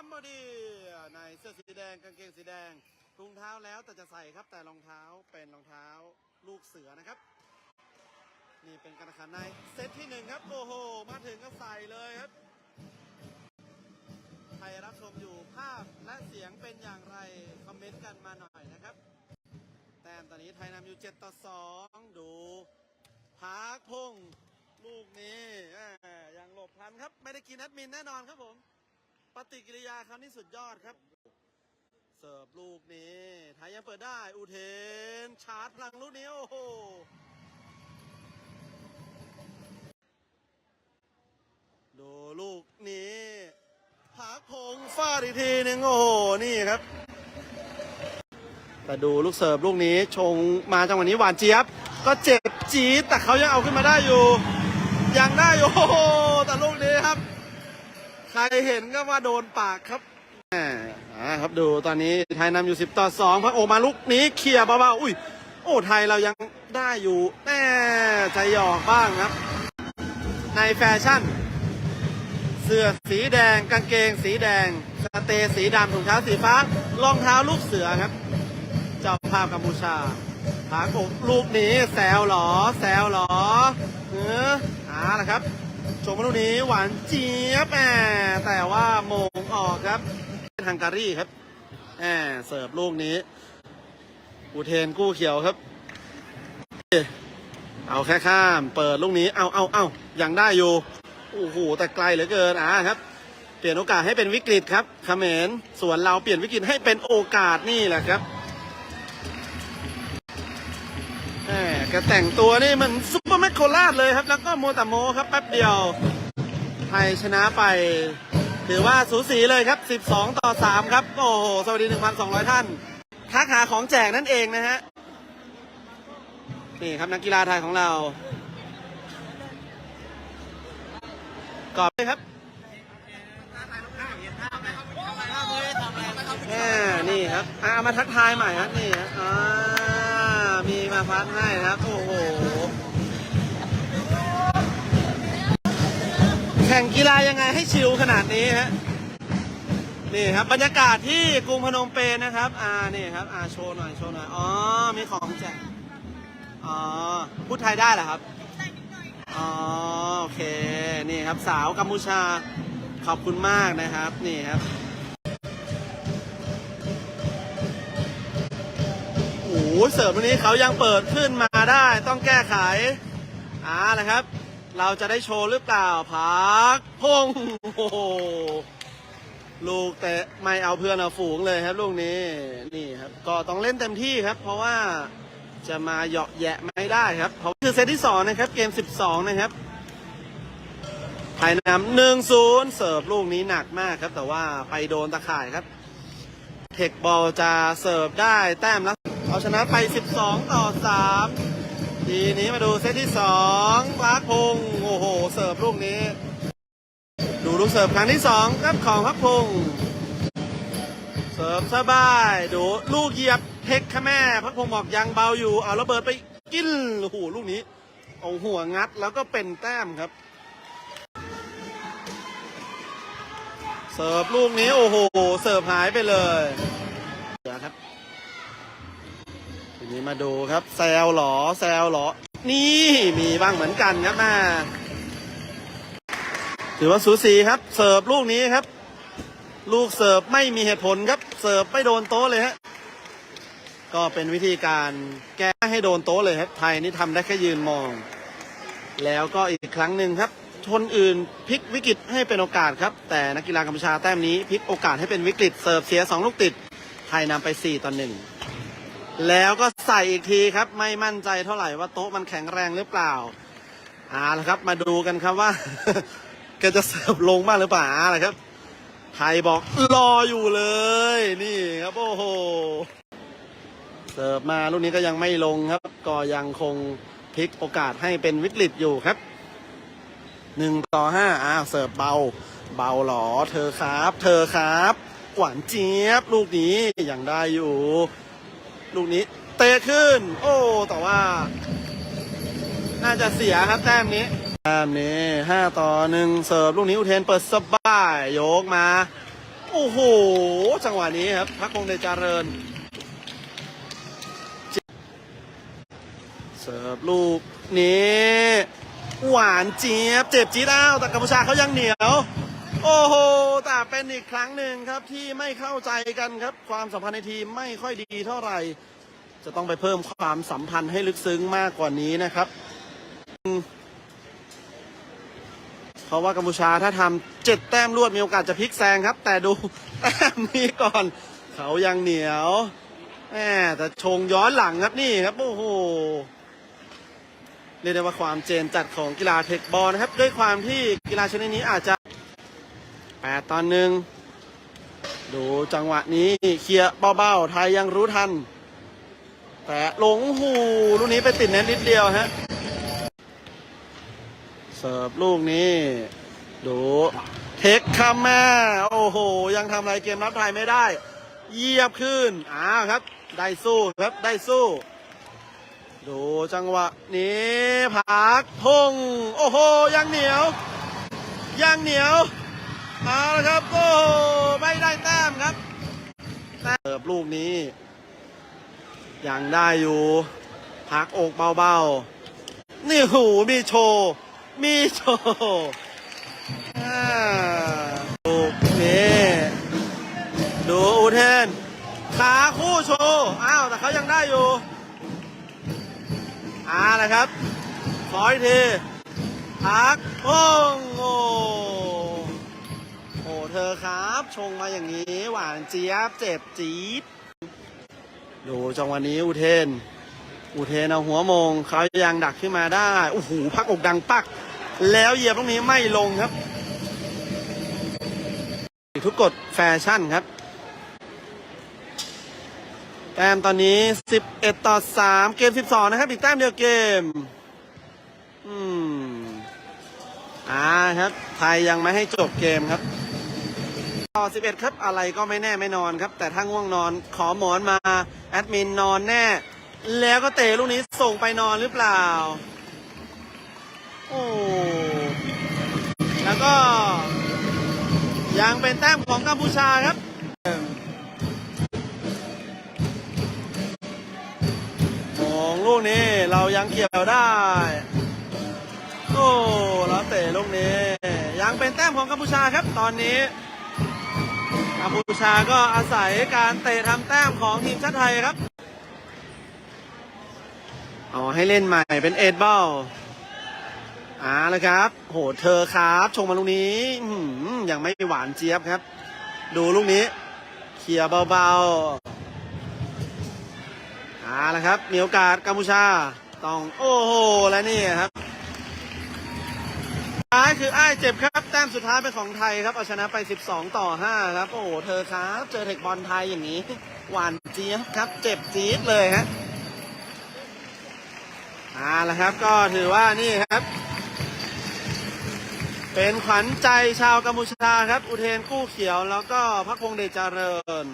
มบอดีในเสื้อสีแดงกางเกงสีแดงรองเท้าแล้วแต่จะใส่ครับแต่รองเท้าเป็นรองเท้าลูกเสือนะครับ นี่เป็นการแข่งขันในเซตที่หนึ่งครับโอ้โหมาถึงก็ใส่เลยครับใครรับชมอยู่ภาพและเสียงเป็นอย่างไร คอมเมนต์กันมาหน่อยนะครับ แต้มตอนนี้ไทยนำอยู่7ต่อ2ดูพาร์คพงลูกนี้แหม่ยังหลบทันครับ ไม่ได้กินแอดมินแน่นอนครับผม ปฏิกิริยาคำนี้สุดยอดครับ เสิร์ฟลูกนี้ไทยยังเปิดได้ อุเทน ชาร์จพลังลูกนี้โอ้โหดูลูกนี้ผาพงฟาดอีกทีหนึ่งโอ้โห นี่ครับ แต่ดูลูกเสิร์ฟลูกนี้ชงมาจังหวะนี้หวานเจี๊ยบ ก็เจ็บจี๊ดแต่เขายังเอาขึ้นมาได้อยู่ ยังได้อยู่โอ้โหแต่ลูก ใครเห็นก็ว่าโดนปากครับแหมอ่าครับดูตอนนี้ไทยนำอยู่ 10 ต่อ 2 พระโอมาลูกนี้เคลียร์เบาๆอุ้ย โอ้ไทยเรายังได้อยู่แน่ใจหยอกบ้างครับ ในแฟชั่น เสื้อสีแดงกางเกงสีแดง สเตสีดำถุงเท้าสีฟ้ารองเท้าลูกเสือครับ เจ้าภาพกัมพูชาผากอกลูกนี้แซวหรอ แซวหรอเอออ่าละครับ ชมลูกนี้หวานเจี๊ยบแหมแต่ว่าโมงออกครับทางการีครับแหมเสิร์ฟลูกนี้อุเทนกู้เขียวครับ เอาแค่ข้าม เปิดลูกนี้ เอาเอาเอายังได้อยู่ โอ้โห แต่ไกลเหลือเกินอ่าครับ เปลี่ยนโอกาสให้เป็นวิกฤตครับเขมรส่วนเราเปลี่ยนวิกฤตให้เป็นโอกาสนี่แหละครับ แหมแกแต่งตัวนี่มันซุปเปอร์แมคโครราชเลยครับ แล้วก็โมตะโมครับแป๊บเดียว ไทยชนะไป ถือว่าสูสีเลยครับ 12 ต่อ 3 ครับ โอ้โห สวัสดี 1,200 ท่าน ทักหาของแจกนั่นเองนะฮะ นี่ครับนักกีฬาไทยของเรากรอบเลยครับนี่ครับ อะเอามาทักทายใหม่ครับนี่อ่า พัดให้ครับ โอ้โห แข่งกีฬายังไงให้ชิลขนาดนี้ฮะ นี่ครับบรรยากาศที่กรุงพนมเปญนะครับ อ่า นี่ครับ อ่า โชว์หน่อย โชว์หน่อย อ๋อ มีของแจก อ๋อ พูดไทยได้เหรอครับ อ๋อ โอเค นี่ครับ สาวกัมพูชา ขอบคุณมากนะครับ นี่ครับ หเสิร์ฟวันนี้เขายังเปิดขึ้นมาได้ต้องแก้ไขอ่านะครับ เราจะได้โชว์หรือเปล่าพักพงโอ้โหลูกเตะไม่เอาเพื่อนเอาฝูงเลยครับลูกนี้นี่ครับก็ต้องเล่นเต็มที่ครับ เพราะว่าจะมาเหยาะแยะไม่ได้ครับเพราะคือเซตที่สองนะครับ เกม 12 นะครับไทยนำหนึ่งศูนย์เสิร์ฟลูกนี้หนักมากครับ แต่ว่าไปโดนตะข่ายครับ เทคบอลจะเสิร์ฟได้แต้มแล้ว เอาชนะไป 12 ต่อ 3 ทีนี้มาดูเซตที่2ปาร์คพงโอ้โห เสิร์ฟลูกนี้ ดูลูกเสิร์ฟครั้งที่ 2 ครับของพักพงเสิร์ฟสบาย ดูลูกเหยียบเทคค่ะแม่พักพงบอกยังเบาอยู่เอาระเบิดไปกินโอ้โหลูกนี้เอาหัวงัดแล้วก็เป็นแต้มครับ เสิร์ฟลูกนี้โอ้โห เสิร์ฟหายไปเลย นี้มาดูครับแซวหรอแซวหรอ นี่มีบ้างเหมือนกันครับมาถือว่าสูสีครับ เสิร์ฟลูกนี้ครับ ลูกเสิร์ฟไม่มีเหตุผลครับ เสิร์ฟไม่โดนโต๊ะเลยฮะก็เป็นวิธีการแก้ให้โดนโต๊ะเลยครับ ไทยนี่ทำได้แค่ยืนมอง แล้วก็อีกครั้งหนึ่งครับชนอื่นพลิกวิกฤตให้เป็นโอกาสครับ แต่นักกีฬากัมพูชาแต้มนี้พลิกโอกาสให้เป็นวิกฤตเสิร์ฟเสียสองลูกติด ไทยนำไป 4ต่อหนึ่ง แล้วก็ใส่อีกทีครับ ไม่มั่นใจเท่าไหร่ว่าโต๊ะมันแข็งแรงหรือเปล่าเอาละครับ มาดูกันครับว่าแกจะเสิร์ฟลงบ้างหรือเปล่าเอาละครับไทยบอกรออยู่เลย นี่ครับโอ้โหเสิร์ฟมาลูกนี้ก็ยังไม่ลงครับ ก็ยังคงพลิกโอกาสให้เป็นวิกฤตอยู่ครับหนึ่งต่อห้าอ้าวเสิร์ฟเบา เบาหรอ เธอครับ เธอครับ หวานเจี๊ยบลูกนี้ยังได้อยู่ ลูกนี้ เตะขึ้น โอ้ แต่ว่า น่าจะเสียครับแต้มนี้แต้มนี้ห้าต่อหนึ่งเสิร์ฟลูกนี้อุเทนเปิดสบายโยกมา โอ้โห จังหวะนี้ครับพักคงเดชเจริญเสิร์ฟลูกนี้ หวานเจี๊ยบ เจ็บจี๊ดอ้าวแต่กัมพูชาเขายังเหนียว โอ้โห แต่เป็นอีกครั้งหนึ่งครับที่ไม่เข้าใจกันครับ ความสัมพันธ์ในทีมไม่ค่อยดีเท่าไหร่ จะต้องไปเพิ่มความสัมพันธ์ให้ลึกซึ้งมากกว่านี้นะครับ เพราะว่ากัมพูชาถ้าทำเจ็ดแต้มรวดมีโอกาสจะพลิกแซงครับ แต่ดูแต้มนี้ก่อน เขายังเหนียวแหมแต่ชงย้อนหลังครับนี่ครับ โอ้โหเรียกได้ว่าความเจนจัดของกีฬาเทคบอลนะครับ ด้วยความที่กีฬาชนิดนี้อาจจะ แปดตอนหนึ่งดูจังหวะนี้เคลียร์เบาๆไทยยังรู้ทัน แต่หลงหูลูกนี้ไปติดเน็ตนิดเดียวฮะ เสิร์ฟลูกนี้ ดูเทคคัมมาโอ้โห ยังทำอะไรเกมรับไทยไม่ได้ เยียบขึ้นอ้าวครับ ได้สู้ครับได้สู้ ดูจังหวะนี้พักพง โอ้โห ยังเหนียว ยังเหนียว เอาละครับโอ้โหไม่ได้แต้มครับแต้มเสิร์ฟลูกนี้ยังได้อยู่พักอกเบาๆ นี่หูมีโชว์มีโชว์อ่าลูกนี้ดูอูเทนขาคู่โชว์อ้าวแต่เขายังได้อยู่อ่านะครับขออีกทีพักพงโอ้ ชงมาอย่างนี้ หวานเจี๊ยบเจ็บจี๊ดดูจังหวะนี้อุเทน อุเทนเอาหัวมงเขายังดักขึ้นมาได้โอ้โหพักอกดังปัก แล้วเหยียบตรงนี้ไม่ลงครับ ทุกกฎแฟชั่นครับแต้มตอนนี้ 11 ต่อ 3 เกม 12 นะครับ อีกแต้มเดียวเกม อืม อ่าครับ ไทยยังไม่ให้จบเกมครับ ต่อ 11 ครับอะไรก็ไม่แน่ไม่นอนครับ แต่ถ้าง่วงนอนขอหมอนมา แอดมินนอนแน่ แล้วก็เตะลูกนี้ส่งไปนอนหรือเปล่า โอ้ แล้วก็ ยังเป็นแต้มของกัมพูชาครับมองลูกนี้เรายังเกี่ยวได้ โอ้แล้วเตะลูกนี้ ยังเป็นแต้มของกัมพูชาครับตอนนี้ กัมพูชาก็อาศัยการเตะทำแต้มของทีมชาติไทยครับเอาให้เล่นใหม่เป็นเอ็ดบอลอ่าเลยครับ โหเธอครับชงมาลูกนี้อยังไม่หวานเจี๊ยบครับ ดูลูกนี้เคลียร์เบาๆอ่าและครับมีโอกาสกัมพูชาต้องโอ้โห และนี่ครับ ท้ายคืออ้ายเจ็บครับ แต้มสุดท้ายเป็นของไทยครับ เอาชนะไป 12 ต่อ 5 ครับ โอ้โห เธอครับ เจอเทคบอลไทยอย่างนี้ หวานเจี๊ยบครับ เจ็บจี๊ดเลยฮะอ่าละครับ ก็ถือว่านี่ครับ เป็นขวัญใจชาวกัมพูชาครับ อุเทนกู้เขียวแล้วก็พักพงเดชเจริญ